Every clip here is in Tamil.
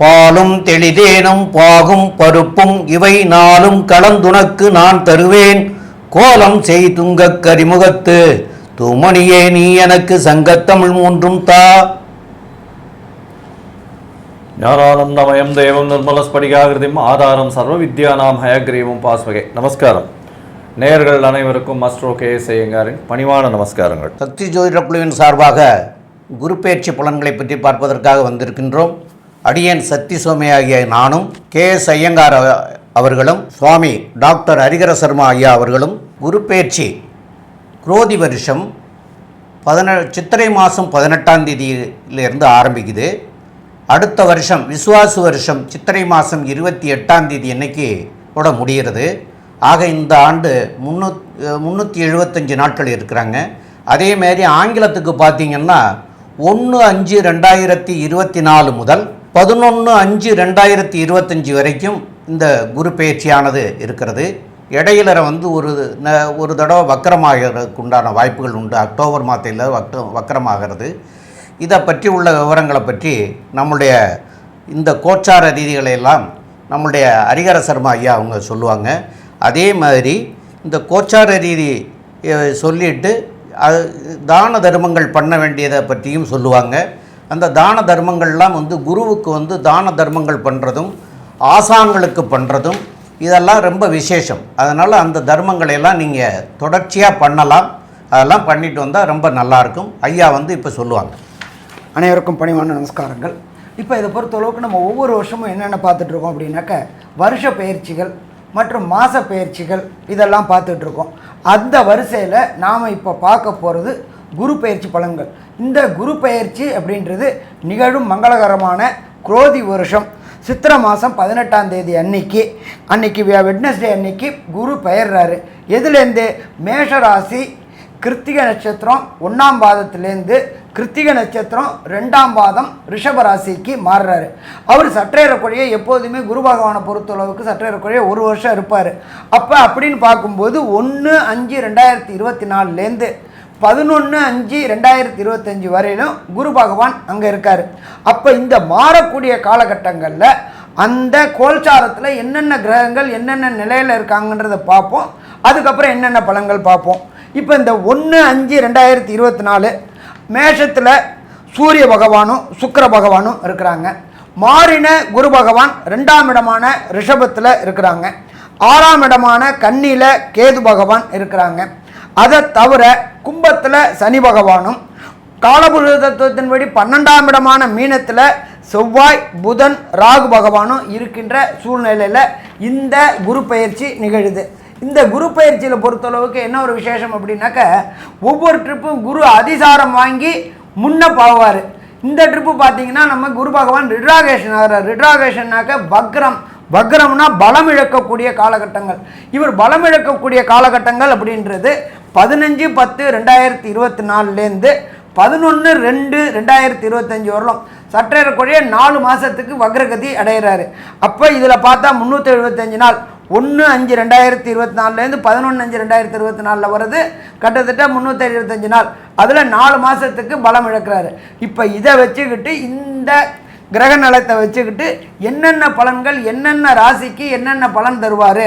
பாலும் தெளிதேனும் பாகும் பருப்பும் இவை நாளும் கலந்துனக்கு நான் தருவேன். கோலம் செய் துங்கக் கரிமுகத்து தூமணியே நீ எனக்கு சங்கத்தமிழ் மூன்றும் தா. ஞானானந்தமயம் தேவம் நிர்மலஸ்படிகாகிருதிம் ஆதாரம் சர்வ வித்யானாம் ஹயக்ரீவம் பாஸ்வகே. நமஸ்காரம். நேயர்கள் அனைவருக்கும் அஸ்ட்ரோ கே எஸ் ஐயங்காரின் பணிவான நமஸ்காரங்கள். சக்தி ஜோதிட குழுவின் சார்பாக குரு பெயர்ச்சி பலன்களை பற்றி பார்ப்பதற்காக வந்திருக்கின்றோம். அடியன் சக்தி சுவாமி ஆகிய நானும் கே எஸ் ஐயங்கார் அவர்களும் சுவாமி டாக்டர் ஹரிகர சர்மா ஐயா அவர்களும் குரு குரோதி வருஷம் பதின சித்திரை மாதம் பதினெட்டாம் தேதியிலிருந்து ஆரம்பிக்குது. அடுத்த வருஷம் விசுவாசு வருஷம் சித்திரை மாதம் இருபத்தி எட்டாம் தேதி அன்னைக்கு கூட முடிகிறது. ஆக இந்த ஆண்டு முன்னூ முந்நூற்றி எழுபத்தஞ்சு நாட்கள் இருக்கிறாங்க. அதேமாரி ஆங்கிலத்துக்கு பார்த்திங்கன்னா ஒன்று அஞ்சு ரெண்டாயிரத்தி இருபத்தி நாலு முதல் பதினொன்று அஞ்சு ரெண்டாயிரத்தி இருபத்தஞ்சி வரைக்கும் இந்த குரு பயிற்சியானது இருக்கிறது. இடையில வந்து ஒரு ந- ஒரு தடவை வக்கரமாகிறதுக்கு உண்டான வாய்ப்புகள் உண்டு. அக்டோபர் மாதத்தில் வக்க வக்கரமாகிறது. இதை பற்றி உள்ள விவரங்களை பற்றி நம்முடைய இந்த கோச்சார ரீதிகளை எல்லாம் நம்முடைய ஹரிகர சர்மா ஐயா அவங்க சொல்லுவாங்க. அதே மாதிரி இந்த கோச்சார ரீதி சொல்லிட்டு அது தான தர்மங்கள் பண்ண வேண்டியதை பற்றியும் சொல்லுவாங்க. அந்த தான தர்மங்கள்லாம் வந்து குருவுக்கு வந்து தான தர்மங்கள் பண்ணுறதும் ஆசான்களுக்கு பண்ணுறதும் இதெல்லாம் ரொம்ப விசேஷம். அதனால் அந்த தர்மங்களை எல்லாம் நீங்கள் தொடர்ச்சியாக பண்ணலாம். அதெல்லாம் பண்ணிட்டு வந்தால் ரொம்ப நல்லாயிருக்கும். ஐயா வந்து இப்போ சொல்லுவாங்க. அனைவருக்கும் பணிவான நமஸ்காரங்கள். இப்போ இதை பொறுத்தளவுக்கு நம்ம ஒவ்வொரு வருஷமும் என்னென்ன பார்த்துட்ருக்கோம் அப்படின்னாக்க வருஷ பயிற்சிகள் மற்றும் மாத பயிற்சிகள் இதெல்லாம் பார்த்துட்ருக்கோம். அந்த வரிசையில் நாம் இப்போ பார்க்க போகிறது குரு பயிற்சி பலன்கள். இந்த குரு பயிற்சி அப்படின்றது நிகழும் மங்களகரமான குரோதி வருஷம். சித்திரை மாதம் பதினெட்டாம் தேதி அன்னைக்கு அன்னைக்கு வெட்னஸ்டே அன்னைக்கு குரு பெயர்றாரு. எதுலேருந்து மேஷராசி கிருத்திகை நட்சத்திரம் ஒன்றாம் பாதத்துலேருந்து கிருத்திகை நட்சத்திரம் ரெண்டாம் பாதம் ரிஷபராசிக்கு மாறுறாரு. அவர் சற்றேறக்குறைய எப்போதுமே குரு பகவானை பொறுத்தளவுக்கு சற்றேறக்குறைய ஒரு வருஷம் இருப்பார். அப்போ அப்படின்னு பார்க்கும்போது ஒன்று அஞ்சு ரெண்டாயிரத்தி இருபத்தி நாலுலேருந்து பதினொன்று அஞ்சு ரெண்டாயிரத்தி இருபத்தஞ்சி வரையிலும் குரு பகவான் அங்கே இருக்கார். அப்போ இந்த மாறக்கூடிய காலகட்டங்களில் அந்த கோல்சாரத்தில் என்னென்ன கிரகங்கள் என்னென்ன நிலையில் இருக்காங்கன்றதை பார்ப்போம். அதுக்கப்புறம் என்னென்ன பலன்கள் பார்ப்போம். இப்போ இந்த ஒன்று அஞ்சு ரெண்டாயிரத்தி இருபத்தி நாலு மேஷத்தில் சூரிய பகவானும் சுக்கர பகவானும் இருக்கிறாங்க. மாறின குரு பகவான் ரெண்டாம் இடமான ரிஷபத்தில் இருக்கிறாங்க. ஆறாம் இடமான கன்னியில் கேது பகவான் இருக்கிறாங்க. அதை தவிர கும்பத்தில் சனி பகவானும் காலபுருஷ தத்துவத்தின்படி பன்னெண்டாம் இடமான மீனத்தில் செவ்வாய் புதன் ராகு பகவானும் இருக்கின்ற சூழ்நிலையில் இந்த குரு பயிற்சி நிகழுது. இந்த குரு பயிற்சியில் பொறுத்தளவுக்கு என்ன ஒரு விசேஷம் அப்படின்னாக்க ஒவ்வொரு ட்ரிப்பும் குரு அதிசாரம் வாங்கி முன்ன போவார். இந்த ட்ரிப்பு பார்த்தீங்கன்னா நம்ம குரு பகவான் ரிட்ராகேஷன் ஆகிறார். ரிட்ராகேஷன்னாக்க வக்ரம். வக்ரம்னா பலம் இழக்கக்கூடிய காலகட்டங்கள். இவர் பலம் இழக்கக்கூடிய காலகட்டங்கள் அப்படின்றது பதினஞ்சு பத்து ரெண்டாயிரத்தி இருபத்தி நாலுலேருந்து பதினொன்று ரெண்டு ரெண்டாயிரத்தி இருபத்தஞ்சி வரலாம். சற்றேறக்குறைய நாலு மாதத்துக்கு வக்ரகதி அடைகிறாரு அப்போ இதில் பார்த்தா முந்நூற்றி எழுபத்தஞ்சு நாள். ஒன்று அஞ்சு ரெண்டாயிரத்தி இருபத்தி நாலுலேருந்து பதினொன்று அஞ்சு ரெண்டாயிரத்தி இருபத்தி நாலில் வருது கிட்டத்தட்ட முந்நூற்றி எழுபத்தஞ்சு நாள். அதில் நாலு மாதத்துக்கு பலம் இழக்கிறாரு. இப்போ இதை வச்சுக்கிட்டு இந்த கிரக நலத்தை வச்சுக்கிட்டு என்னென்ன பலன்கள் என்னென்ன ராசிக்கு என்னென்ன பலன் தருவார்?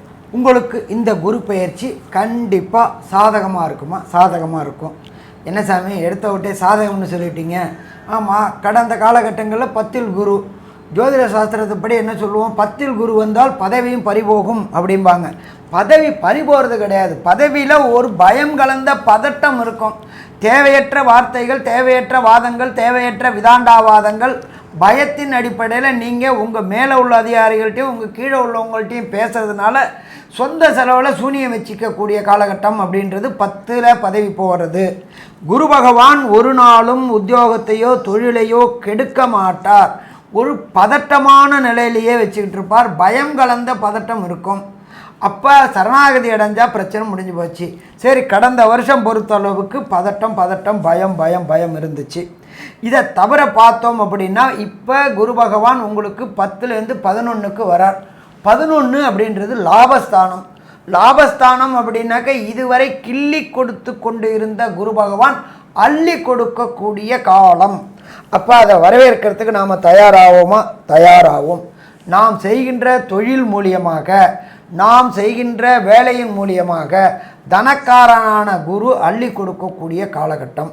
உங்களுக்கு இந்த குரு பயிற்சி கண்டிப்பாக சாதகமாக இருக்குமா? சாதகமாக இருக்கும். என்ன சாமி எடுத்த விட்டே சாதகம்னு சொல்லிட்டீங்க. ஆமாம் கடந்த காலகட்டங்களில் பத்தில் குரு ஜோதிட சாஸ்திரத்துப்படி என்ன சொல்லுவோம்? பத்தில் குரு வந்தால் பதவியும் பறிபோகும் அப்படிம்பாங்க. பதவி பறிபோகிறது கிடையாது. பதவியில் ஒரு பயம் கலந்த பதட்டம் இருக்கும். தேவையற்ற வார்த்தைகள் தேவையற்ற வாதங்கள் தேவையற்ற விதாண்டாவாதங்கள் பயத்தின் அடிப்படையில் நீங்கள் உங்கள் மேலே உள்ள அதிகாரிகள்ட்டையும் உங்கள் கீழே உள்ளவங்கள்ட்டையும் பேசுறதுனால சொந்த செலவில் சூனியம் வச்சிக்கக்கூடிய காலகட்டம் அப்படின்றது பத்தில் பதவி போகிறது குரு பகவான் ஒரு நாளும் உத்தியோகத்தையோ தொழிலையோ கெடுக்க மாட்டார். ஒரு பதட்டமான நிலையிலேயே வச்சுக்கிட்டு இருப்பார். பயம் கலந்த பதட்டம் இருக்கும். அப்போ சரணாகதி அடைஞ்சால் பிரச்சனை முடிஞ்சு போச்சு. சரி கடந்த வருஷம் பொறுத்தளவுக்கு பதட்டம் பதட்டம் பயம் பயம் பயம் இருந்துச்சு. இதை தவிர பார்த்தோம் அப்படின்னா இப்போ குரு பகவான் உங்களுக்கு பத்துலேருந்து பதினொன்றுக்கு வரார். பதினொன்று அப்படின்றது லாபஸ்தானம். லாபஸ்தானம் அப்படின்னாக்க இதுவரை கிள்ளி கொடுத்து கொண்டு இருந்த குரு பகவான் அள்ளி கொடுக்கக்கூடிய காலம். அப்போ அதை வரவேற்கிறதுக்கு நாம் தயாராவோமா? தயாராகும் நாம் செய்கின்ற தொழில் மூலியமாக நாம் செய்கின்ற வேலையின் மூலியமாக தனக்காரனான குரு அள்ளி கொடுக்கக்கூடிய காலகட்டம்.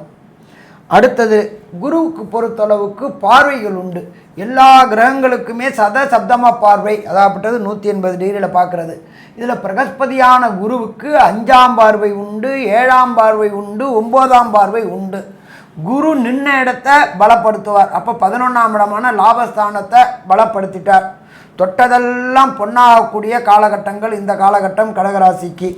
அடுத்தது குருவுக்கு பொறுத்தளவுக்கு பார்வைகள் உண்டு. எல்லா கிரகங்களுக்குமே சத சப்தம பார்வை அதாகப்பட்டது நூற்றி எண்பது டிகிரியில் பார்க்குறது. இதில் பிரகஸ்பதியான குருவுக்கு அஞ்சாம் பார்வை உண்டு ஏழாம் பார்வை உண்டு ஒம்போதாம் பார்வை உண்டு. குரு நின்ன இடத்த பலப்படுத்துவார். அப்போ பதினொன்றாம் இடமான லாபஸ்தானத்தை பலப்படுத்திட்டார். தொட்டதெல்லாம் பொன்னாகக்கூடிய காலகட்டங்கள் இந்த காலகட்டம் கடகராசிக்கு.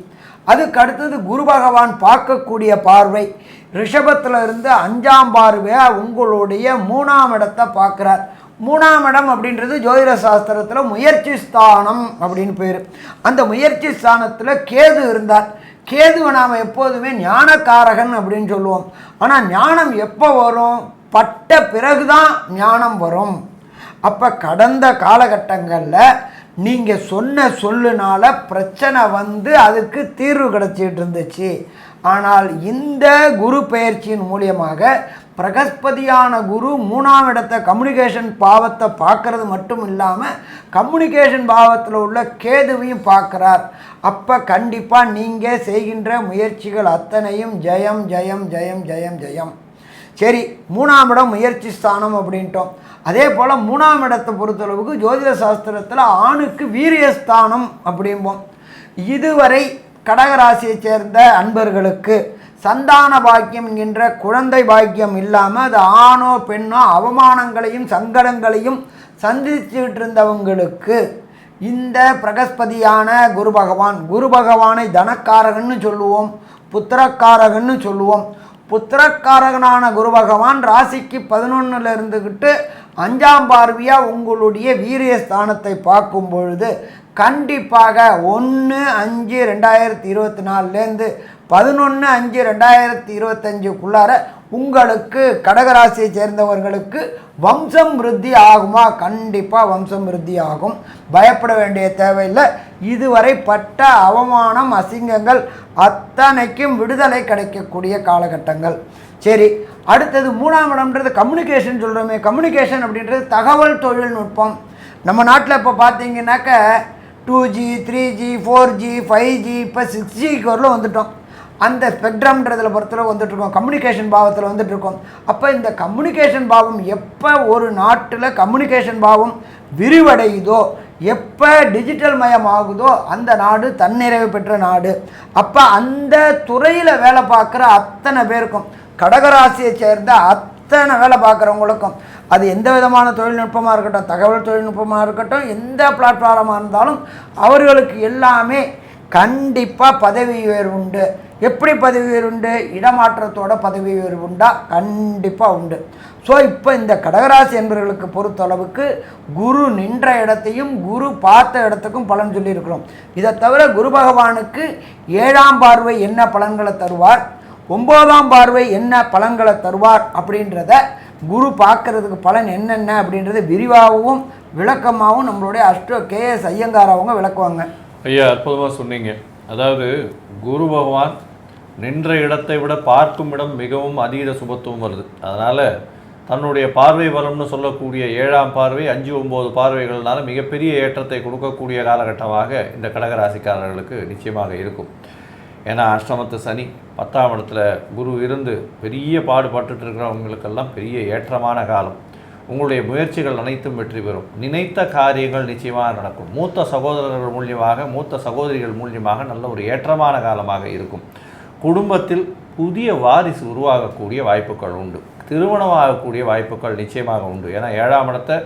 அதுக்கு அடுத்தது குரு பகவான் பார்க்கக்கூடிய பார்வை. ரிஷபத்தில் இருந்து அஞ்சாம் பார்வையாக உங்களுடைய மூணாம் இடத்தை பார்க்குறார். மூணாம் இடம் அப்படின்றது ஜோதிட சாஸ்திரத்தில் முயற்சி ஸ்தானம் அப்படின்னு பேர். அந்த முயற்சி ஸ்தானத்தில் கேது இருந்தார். கேதுவை நாம் எப்போதுமே ஞானக்காரகன் அப்படின்னு சொல்லுவோம். ஆனால் ஞானம் எப்போ வரும்? பட்ட பிறகுதான் ஞானம் வரும். அப்போ கடந்த காலகட்டங்களில் நீங்கள் சொன்ன சொல்லுனால பிரச்சனை வந்து அதுக்கு தீர்வு கிடச்சிட்டு இருந்துச்சு ஆனால் இந்த குரு பயிற்சியின் மூலியமாக பிரகஸ்பதியான குரு மூணாம் இடத்தை கம்யூனிகேஷன் பாவத்தை பார்க்கறது மட்டும் இல்லாமல் கம்யூனிகேஷன் பாவத்தில் உள்ள கேதுவையும் பார்க்குறார். அப்போ கண்டிப்பாக நீங்கள் செய்கின்ற முயற்சிகள் அத்தனையும் ஜெயம் ஜெயம் ஜெயம் ஜெயம் ஜெயம். சரி மூணாம் இடம் முயற்சி ஸ்தானம் அப்படின்ட்டோம். அதே போல் மூணாம் இடத்தை பொறுத்தளவுக்கு ஜோதிட சாஸ்திரத்தில் ஆணுக்கு வீரியஸ்தானம் அப்படிம்போம். இதுவரை கடகராசியைச் சேர்ந்த அன்பர்களுக்கு சந்தான பாக்கியம் என்கின்ற குழந்தை பாக்கியம் இல்லாமல் அது ஆணோ பெண்ணோ அவமானங்களையும் சங்கடங்களையும் சந்திச்சுக்கிட்டு இருந்தவங்களுக்கு இந்த பிரகஸ்பதியான குரு பகவான் குரு பகவானை தனக்காரகன்னு சொல்லுவோம் புத்திரக்காரகன்னு சொல்லுவோம் புத்திரக்காரகனான குரு பகவான் ராசிக்கு பதினொன்றில் இருந்துக்கிட்டு அஞ்சாம் பார்வையாக உங்களுடைய வீரிய ஸ்தானத்தை பார்க்கும் பொழுது கண்டிப்பாக ஒன்று அஞ்சு ரெண்டாயிரத்தி இருபத்தி நாலுலேருந்து பதினொன்று அஞ்சு ரெண்டாயிரத்தி இருபத்தஞ்சுக்குள்ளார உங்களுக்கு கடகராசியை சேர்ந்தவர்களுக்கு வம்சம் விருத்தி ஆகுமா? கண்டிப்பாக வம்சம் விருத்தி ஆகும். பயப்பட வேண்டிய தேவையில்லை. இதுவரை பட்ட அவமானம் அசிங்கங்கள் அத்தனைக்கும் விடுதலை கிடைக்கக்கூடிய காலகட்டங்கள். சரி அடுத்தது மூணாம் இடம்ன்றது கம்யூனிகேஷன் சொல்கிறோமே கம்யூனிகேஷன் அப்படின்றது தகவல் தொழில்நுட்பம். நம்ம நாட்டில் இப்போ பார்த்தீங்கன்னாக்க two G three G four G five G இப்போ சிக்ஸ் ஜிக்கு வரலும் வந்துட்டோம். அந்த ஸ்பெக்ட்ரம்ன்றதில் பொறுத்தளவு வந்துட்டுருக்கோம். கம்யூனிகேஷன் பாவத்தில் வந்துட்டுருக்கோம். அப்போ இந்த கம்யூனிகேஷன் பாவம் எப்போ ஒரு நாட்டில் கம்யூனிகேஷன் பாவம் விரிவடையுதோ எப்போ டிஜிட்டல் மயம் ஆகுதோ அந்த நாடு தன்னிறைவு பெற்ற நாடு. அப்போ அந்த துறையில் வேலை பார்க்குற அத்தனை பேருக்கும் கடகராசியை சேர்ந்த அத்தனை வேலை பார்க்குறவங்களுக்கும் அது எந்த விதமான தொழில்நுட்பமாக இருக்கட்டும் தகவல் தொழில்நுட்பமாக இருக்கட்டும் எந்த பிளாட்ஃபார்மாக இருந்தாலும் அவர்களுக்கு எல்லாமே கண்டிப்பாக பதவி உயர்வு உண்டு. எப்படி பதவி உயர்வு உண்டு? இடமாற்றத்தோட பதவி உயர்வு உண்டா? கண்டிப்பாக உண்டு. ஸோ இப்போ இந்த கடகராசி என்பவர்களுக்கு பொறுத்தளவுக்கு குரு நின்ற இடத்தையும் குரு பார்த்த இடத்துக்கும் பலன் சொல்லியிருக்கிறோம். இதை தவிர குரு பகவானுக்கு ஏழாம் பார்வை என்ன பலன்களை தருவார்? ஒம்போதாம் பார்வை என்ன பலன்களை தருவார்? அப்படின்றத குரு பார்க்கறதுக்கு பலன் என்னென்ன அப்படின்றத விரிவாகவும் விளக்கமாகவும் நம்மளுடைய அஷ்டோ கே எஸ் ஐயங்கார் அவங்க விளக்குவாங்க. ஐயா அற்புதமாக சொன்னீங்க. அதாவது குரு பகவான் நின்ற இடத்தை விட பார்க்கும் இடம் மிகவும் அதீத சுபத்துவம் வருது. அதனால் தன்னுடைய பார்வை பலம்னு சொல்லக்கூடிய ஏழாம் பார்வை அஞ்சு ஒம்பது பார்வைகள்னால மிகப்பெரிய ஏற்றத்தை கொடுக்கக்கூடிய காலகட்டமாக இந்த கடகராசிக்காரர்களுக்கு நிச்சயமாக இருக்கும். ஏன்னா அஷ்டமத்து சனி பத்தாம் இடத்துல குரு இருந்து பெரிய பாடுபட்டு இருக்கிறவங்களுக்கெல்லாம் பெரிய ஏற்றமான காலம். உங்களுடைய முயற்சிகள் அனைத்தும் வெற்றி பெறும். நினைத்த காரியங்கள் நிச்சயமாக நடக்கும். மூத்த சகோதரர்கள் மூலியமாக மூத்த சகோதரிகள் மூலியமாக நல்ல ஒரு ஏற்றமான காலமாக இருக்கும். குடும்பத்தில் புதிய வாரிசு உருவாகக்கூடிய வாய்ப்புகள் உண்டு. திருமணம் ஆகக்கூடிய வாய்ப்புகள் நிச்சயமாக உண்டு. ஏன்னா ஏழாம் இடத்தை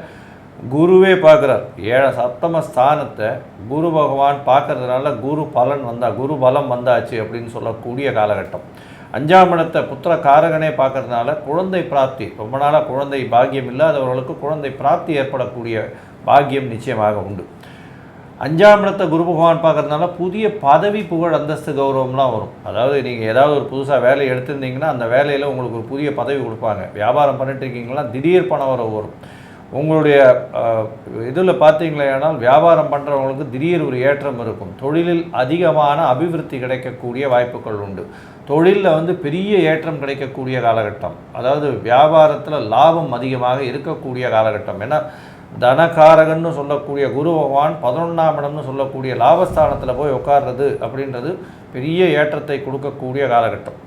குருவே பார்க்குறார். ஏழ சப்தம ஸ்தானத்தை குரு பகவான் பார்க்கறதுனால குரு பலன் வந்தா குரு பலம் வந்தாச்சு அப்படின்னு சொல்லக்கூடிய காலகட்டம். அஞ்சாம் இடத்தை புத்திர காரகனே பார்க்கறதுனால குழந்தை பிராப்தி ரொம்ப நாளாக குழந்தை பாக்கியம் இல்லாதவர்களுக்கு குழந்தை பிராப்தி ஏற்படக்கூடிய பாக்கியம் நிச்சயமாக உண்டு. அஞ்சாம் இடத்தை குரு பகவான் பார்க்கறதுனால புதிய பதவி புகழ் அந்தஸ்து கௌரவம்லாம் வரும். அதாவது நீங்கள் ஏதாவது ஒரு புதுசாக வேலையை எடுத்திருந்தீங்கன்னா அந்த வேலையில் உங்களுக்கு ஒரு புதிய பதவி கொடுப்பாங்க. வியாபாரம் பண்ணிட்டு இருக்கீங்களா? திடீர் பணம் வர வரும். உங்களுடைய இதில் பார்த்தீங்களேனால் வியாபாரம் பண்ணுறவங்களுக்கு திடீர் ஒரு ஏற்றம் இருக்கும். தொழிலில் அதிகமான அபிவிருத்தி கிடைக்கக்கூடிய வாய்ப்புகள் உண்டு. தொழிலில் வந்து பெரிய ஏற்றம் கிடைக்கக்கூடிய காலகட்டம். அதாவது வியாபாரத்தில் லாபம் அதிகமாக இருக்கக்கூடிய காலகட்டம். ஏன்னா தனகாரகன்னு சொல்லக்கூடிய குரு பகவான் பதினொன்றாம் இடம்னு சொல்லக்கூடிய லாபஸ்தானத்தில் போய் உட்கார்றது அப்படின்றது பெரிய ஏற்றத்தை கொடுக்கக்கூடிய காலகட்டம்.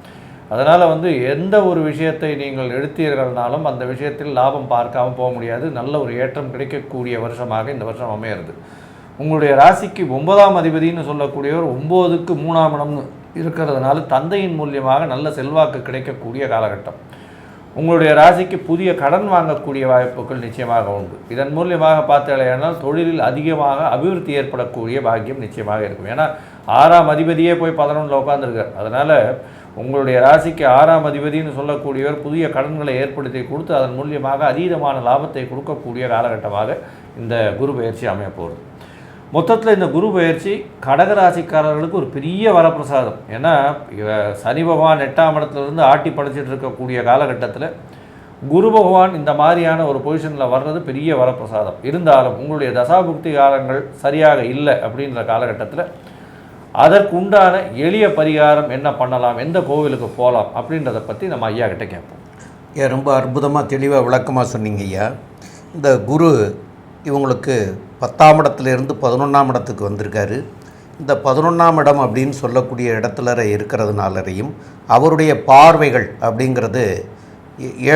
அதனால் வந்து எந்த ஒரு விஷயத்தை நீங்கள் எடுத்தீர்கள்னாலும் அந்த விஷயத்தில் லாபம் பார்க்காம போக முடியாது. நல்ல ஒரு ஏற்றம் கிடைக்கக்கூடிய வருஷமாக இந்த வருஷம் அமையிறது. உங்களுடைய ராசிக்கு ஒன்பதாம் அதிபதினு சொல்லக்கூடியவர் ஒம்போதுக்கு மூணாம் இடம்னு இருக்கிறதுனால தந்தையின் மூலியமாக நல்ல செல்வாக்கு கிடைக்கக்கூடிய காலகட்டம். உங்களுடைய ராசிக்கு புதிய கடன் வாங்கக்கூடிய வாய்ப்புகள் நிச்சயமாக உண்டு. இதன் மூலியமாக பார்த்தாலேயானால் தொழிலில் அதிகமாக அபிவிருத்தி ஏற்படக்கூடிய பாக்கியம் நிச்சயமாக இருக்கும். ஏன்னா ஆறாம் அதிபதியே போய் பதினொன்றில் உட்காந்துருக்கார் அதனால் உங்களுடைய ராசிக்கு ஆறாம் அதிபதினு சொல்லக்கூடியவர் புதிய கடன்களை ஏற்படுத்தி கொடுத்து அதன் மூலியமாக அதீதமான லாபத்தை கொடுக்கக்கூடிய காலகட்டமாக இந்த குரு பயிற்சி அமையப்போகிறது மொத்தத்தில் இந்த குரு பயிற்சி கடகராசிக்காரர்களுக்கு ஒரு பெரிய வரப்பிரசாதம். ஏன்னா சனி பகவான் எட்டாம் இடத்துலேருந்து ஆட்டி படைச்சிட்டு இருக்கக்கூடிய காலகட்டத்தில் குரு பகவான் இந்த மாதிரியான ஒரு பொசிஷனில் வர்றது பெரிய வரப்பிரசாதம். இருந்தாலும் உங்களுடைய தசாபுக்தி காலங்கள் சரியாக இல்லை அப்படின்ற காலகட்டத்தில் அதற்குண்டான எளிய பரிகாரம் என்ன பண்ணலாம் எந்த கோவிலுக்கு போகலாம் அப்படின்றத பற்றி நம்ம ஐயா கிட்டே கேட்போம். ஏன் ரொம்ப அற்புதமாக தெளிவாக விளக்கமாக சொன்னீங்க ஐயா. இந்த குரு இவங்களுக்கு பத்தாம் இடத்துலேருந்து பதினொன்றாம் இடத்துக்கு வந்திருக்காரு. இந்த பதினொன்றாம் இடம் அப்படின்னு சொல்லக்கூடிய இடத்துல இருக்கிறதுனாலரையும் அவருடைய பார்வைகள் அப்படிங்கிறது ஏ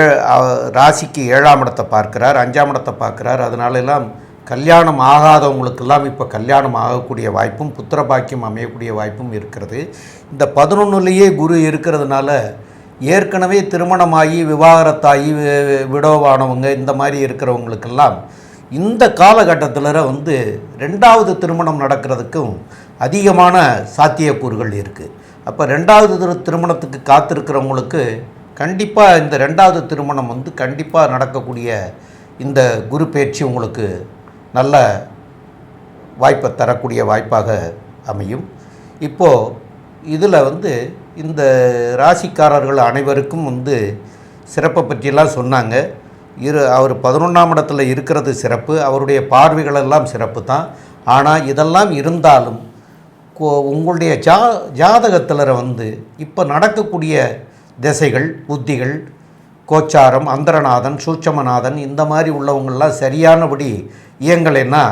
ராசிக்கு ஏழாம் இடத்தை பார்க்கிறார் அஞ்சாம் இடத்தை பார்க்குறார். அதனால எல்லாம் கல்யாணம் ஆகாதவங்களுக்கெல்லாம் இப்போ கல்யாணம் ஆகக்கூடிய வாய்ப்பும் புத்திர பாக்கியம் அமையக்கூடிய வாய்ப்பும் இருக்கிறது. இந்த பதினொன்றுலேயே குரு இருக்கிறதுனால ஏற்கனவே திருமணமாகி விவாகரத்தாகி வி- விடோவானவங்க இந்த மாதிரி இருக்கிறவங்களுக்கெல்லாம் இந்த காலகட்டத்தில் வந்து ரெண்டாவது திருமணம் நடக்கிறதுக்கும் அதிகமான சாத்தியக்கூறுகள் இருக்குது அப்போ ரெண்டாவது திரு திருமணத்துக்கு காத்திருக்கிறவங்களுக்கு கண்டிப்பாக இந்த ரெண்டாவது திருமணம் வந்து கண்டிப்பாக நடக்கக்கூடிய இந்த குரு பயிற்சி உங்களுக்கு நல்ல வாய்ப்பை தரக்கூடிய வாய்ப்பாக அமையும். இப்போது இதில் வந்து இந்த ராசிக்காரர்கள் அனைவருக்கும் வந்து சிறப்பை பற்றியெல்லாம் சொன்னாங்க. இரு அவர் பதினொன்றாம் இடத்துல இருக்கிறது சிறப்பு அவருடைய பார்வைகளெல்லாம் சிறப்பு தான் ஆனால் இதெல்லாம் இருந்தாலும் கோ- உங்களுடைய ஜா ஜாதகத்தில் வந்து இப்போ நடக்கக்கூடிய திசைகள் புத்திகள் கோச்சாரம் அந்தரநாதன் சூட்சமநாதன் இந்த மாதிரி உள்ளவங்கள்லாம் சரியானபடி இயங்கலைன்னா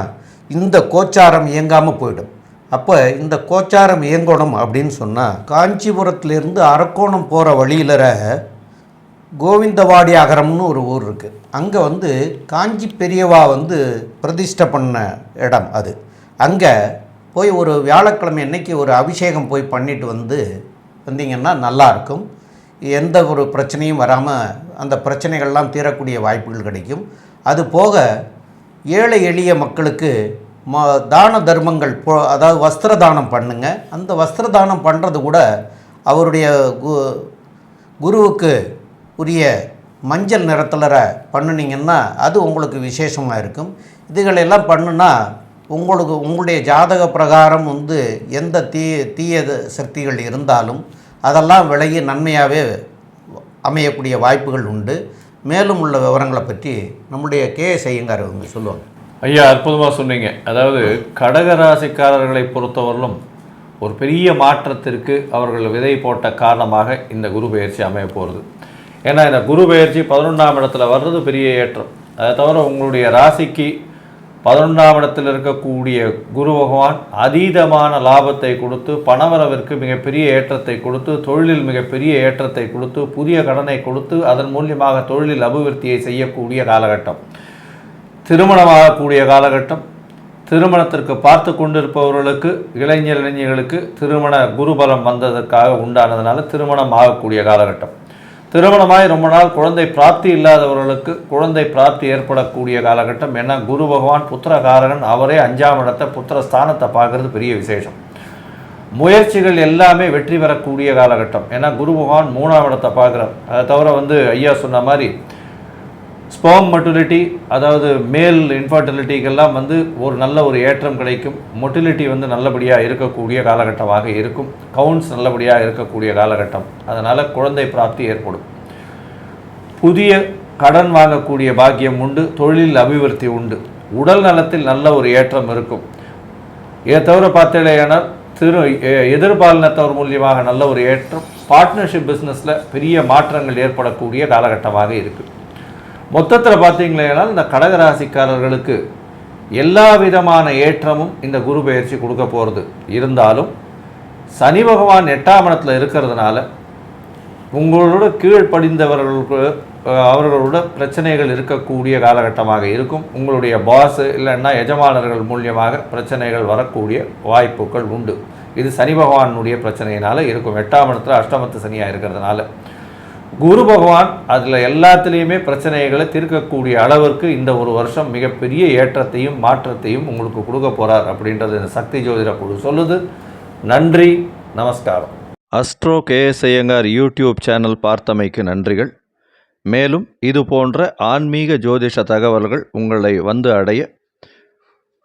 இந்த கோச்சாரம் இயங்காமல் போயிடும். அப்போ இந்த கோச்சாரம் இயங்கணும் அப்படின்னு சொன்னால் காஞ்சிபுரத்துலேருந்து அரக்கோணம் போகிற வழியில கோவிந்தவாடி அகரம்னு ஒரு ஊர் இருக்குது அங்கே வந்து காஞ்சி பெரியவா வந்து பிரதிஷ்டை பண்ண இடம் அது. அங்கே போய் ஒரு வியாழக்கிழமை அன்னைக்கு ஒரு அபிஷேகம் போய் பண்ணிட்டு வந்து வந்தீங்கன்னா நல்லாயிருக்கும் எந்த ஒரு பிரச்சனையும் வராமல் அந்த பிரச்சனைகள்லாம் தீரக்கூடிய வாய்ப்புகள் கிடைக்கும். அது போக ஏழை எளிய மக்களுக்கு ம தான தர்மங்கள் போ அதாவது வஸ்திர தானம் பண்ணுங்கள் அந்த வஸ்திர தானம் பண்ணுறது கூட அவருடைய கு குருவுக்கு உரிய மஞ்சள் நிறத்தில் பண்ணுனீங்கன்னா அது உங்களுக்கு விசேஷமாக இருக்கும். இதுகளெல்லாம் பண்ணுனா உங்களுக்கு உங்களுடைய ஜாதக பிரகாரம் வந்து எந்த தீய தீய சக்திகள் இருந்தாலும் அதெல்லாம் விலகி நன்மையாகவே அமையக்கூடிய வாய்ப்புகள் உண்டு. மேலும் உள்ள விவரங்களை பற்றி நம்முடைய கே செய்யுங்கார் அவங்க சொல்லுவாங்க. ஐயா அற்புதமாக சொன்னீங்க. அதாவது கடகராசிக்காரர்களை பொறுத்தவரையிலும் ஒரு பெரிய மாற்றத்திற்கு அவர்கள் விதை போட்ட காரணமாக இந்த குரு பயிற்சி அமைய போகிறது ஏன்னா இந்த குரு பெயர்ச்சி பதினொன்றாம் இடத்துல வர்றது பெரிய ஏற்றம். அதை தவிர உங்களுடைய ராசிக்கு பதினொன்றாம் இடத்தில் இருக்கக்கூடிய குரு பகவான் அதீதமான லாபத்தை கொடுத்து பணவரவிற்கு மிகப்பெரிய ஏற்றத்தை கொடுத்து தொழிலில் மிகப்பெரிய ஏற்றத்தை கொடுத்து புதிய கடனை கொடுத்து அதன் மூலியமாக தொழிலில் அபிவிருத்தியை செய்யக்கூடிய காலகட்டம். திருமணமாகக்கூடிய காலகட்டம். திருமணத்திற்கு பார்த்து கொண்டிருப்பவர்களுக்கு இளைஞர் இளைஞர்களுக்கு திருமண குருபலம் வந்ததற்காக உண்டானதுனால திருமணம் ஆகக்கூடிய காலகட்டம். திருமணமாய் ரொம்ப நாள் குழந்தை பிராப்தி இல்லாதவர்களுக்கு குழந்தை பிராப்தி ஏற்படக்கூடிய காலகட்டம் ஏன்னா குரு பகவான் புத்திரகாரகன் அவரே அஞ்சாம் இடத்தை புத்திர ஸ்தானத்தை பார்க்கறது பெரிய விசேஷம். முயற்சிகள் எல்லாமே வெற்றி பெறக்கூடிய காலகட்டம். ஏன்னா குரு பகவான் மூணாம் இடத்தை பார்க்குறார். அதை தவிர வந்து ஐயா சொன்ன மாதிரி ஸ்போம் மொட்டிலிட்டி அதாவது மேல் இன்ஃபர்டிலிட்டிக்கெல்லாம் வந்து ஒரு நல்ல ஒரு ஏற்றம் கிடைக்கும். மொட்டிலிட்டி வந்து நல்லபடியாக இருக்கக்கூடிய காலகட்டமாக இருக்கும். கவுண்ட்ஸ் நல்லபடியாக இருக்கக்கூடிய காலகட்டம். அதனால் குழந்தை பிராப்தி ஏற்படும். புதிய கடன் வாங்கக்கூடிய பாக்கியம் உண்டு தொழிலில் அபிவிருத்தி உண்டு. உடல் நலத்தில் நல்ல ஒரு ஏற்றம் இருக்கும். இதை தவிர பார்த்தேனால் திரு எதிர்பாலினத்தவர் மூலியமாக நல்ல ஒரு ஏற்றம். பார்ட்னர்ஷிப் பிஸ்னஸில் பெரிய மாற்றங்கள் ஏற்படக்கூடிய காலகட்டமாக இருக்குது மொத்தத்தில் பார்த்தீங்களேனால் இந்த கடகராசிக்காரர்களுக்கு எல்லா விதமான ஏற்றமும் இந்த குரு பெயர்ச்சி கொடுக்க போகிறது இருந்தாலும் சனி பகவான் எட்டாம் இடத்துல இருக்கிறதுனால உங்களோட கீழ்ப்படிந்தவர்களுக்கு அவர்களோட பிரச்சனைகள் இருக்கக்கூடிய காலகட்டமாக இருக்கும். உங்களுடைய பாஸ் இல்லைன்னா எஜமானர்கள் மூலியமாக பிரச்சனைகள் வரக்கூடிய வாய்ப்புகள் உண்டு. இது சனி பகவானுடைய பிரச்சனையினால் இருக்கும். எட்டாம் இடத்துல அஷ்டமத்து சனியாக இருக்கிறதுனால. குரு பகவான் அதில் எல்லாத்துலேயுமே பிரச்சனைகளை தீர்க்கக்கூடிய அளவிற்கு இந்த ஒரு வருஷம் மிகப்பெரிய ஏற்றத்தையும் மாற்றத்தையும் உங்களுக்கு கொடுக்க போகிறார் அப்படின்றது இந்த சக்தி ஜோதிட குழு சொல்லுது. நன்றி நமஸ்காரம். Astro KS Iyengar YouTube channel பார்த்தமைக்கு நன்றிகள். மேலும் இது போன்ற ஆன்மீக ஜோதிஷ தகவல்கள் உங்களை வந்து அடைய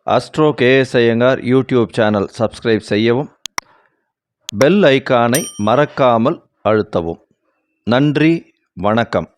Astro KS Iyengar YouTube channel subscribe செய்யவும் பெல் ஐகானை மறக்காமல் அழுத்தவும். நன்றி வணக்கம்.